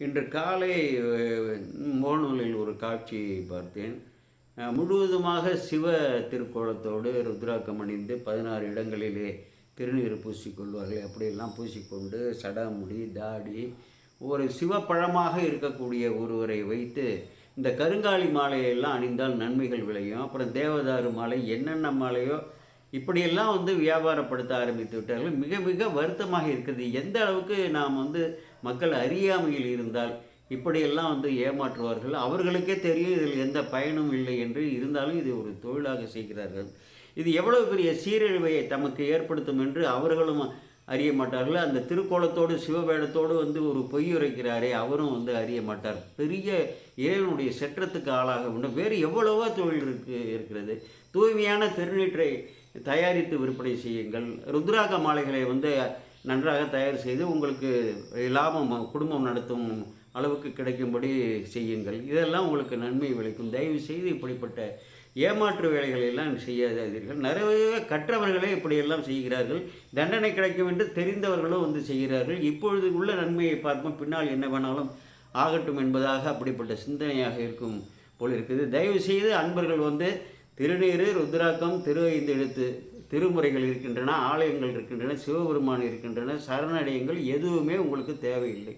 இன்று காலை மோனூலில் ஒரு காட்சியை பார்த்தேன். முழுவதுமாக சிவ திருக்கோலத்தோடு ருத்ராக்கம் அணிந்து பதினாறு இடங்களிலே திருநீர் பூசிக்கொள்வார்கள் அப்படியெல்லாம் பூசிக்கொண்டு சடாமுடி தாடி ஒரு சிவப்பழமாக இருக்கக்கூடிய ஒருவரை வைத்து இந்த கருங்காலி மாலையெல்லாம் அணிந்தால் நன்மைகள் விளையும். அப்புறம் தேவதாரு மாலை என்னென்ன மாலையோ இப்படியெல்லாம் வந்து வியாபாரப்படுத்த ஆரம்பித்து விட்டார்கள். மிக மிக வருத்தமாக இருக்குது. எந்த அளவுக்கு நாம் வந்து மக்கள் அறியாமையில் இருந்தால் இப்படியெல்லாம் வந்து ஏமாற்றுவார்கள்? அவர்களுக்கே தெரியும் இதில் எந்த பயனும் இல்லை என்று இருந்தாலும் இது ஒரு தொழிலாக செய்கிறார்கள். இது எவ்வளவு பெரிய சீரழிவை தமக்கு ஏற்படுத்தும் என்று அவர்களும் அறிய மாட்டார்கள். அந்த திருக்கோலத்தோடு சிவபேடத்தோடு வந்து ஒரு பொய் உரைக்கிறாரே அவரும் வந்து அறிய மாட்டார். பெரிய இறைவனுடைய செற்றத்துக்கு ஆளாக வேண்டும். வேறு எவ்வளவோ தொழில் இருக்கு இருக்கிறது. தூய்மையான திருநீற்றை தயாரித்து விற்பனை செய்யுங்கள். ருத்ராக மாலைகளை வந்து நன்றாக தயார் செய்து உங்களுக்கு லாபம் குடும்பம் நடத்தும் அளவுக்கு கிடைக்கும்படி செய்யுங்கள். இதெல்லாம் உங்களுக்கு நன்மை விளைக்கும் தயவு செய்து இப்படிப்பட்ட ஏமாற்று வேலைகளை எல்லாம் செய்யாதீர்கள். நிறைய கற்றவர்களே இப்படியெல்லாம் செய்கிறார்கள். தண்டனை கிடைக்கும் என்று தெரிந்தவர்களும் வந்து செய்கிறார்கள். இப்பொழுது உள்ள நன்மையை பார்ப்போம் பின்னால் என்ன வேணாலும் ஆகட்டும் என்பதாக அப்படிப்பட்ட சிந்தனையாக இருக்கும் போல் இருக்குது. தயவு செய்து அன்பர்கள் வந்து திருநீறு ருத்ராக்கம் திரு ஐந்து எழுத்து திருமுறைகள் இருக்கின்றன ஆலயங்கள் இருக்கின்றன சிவபெருமான் இருக்கின்றன சரணடையங்கள் எதுவுமே உங்களுக்கு தேவையில்லை.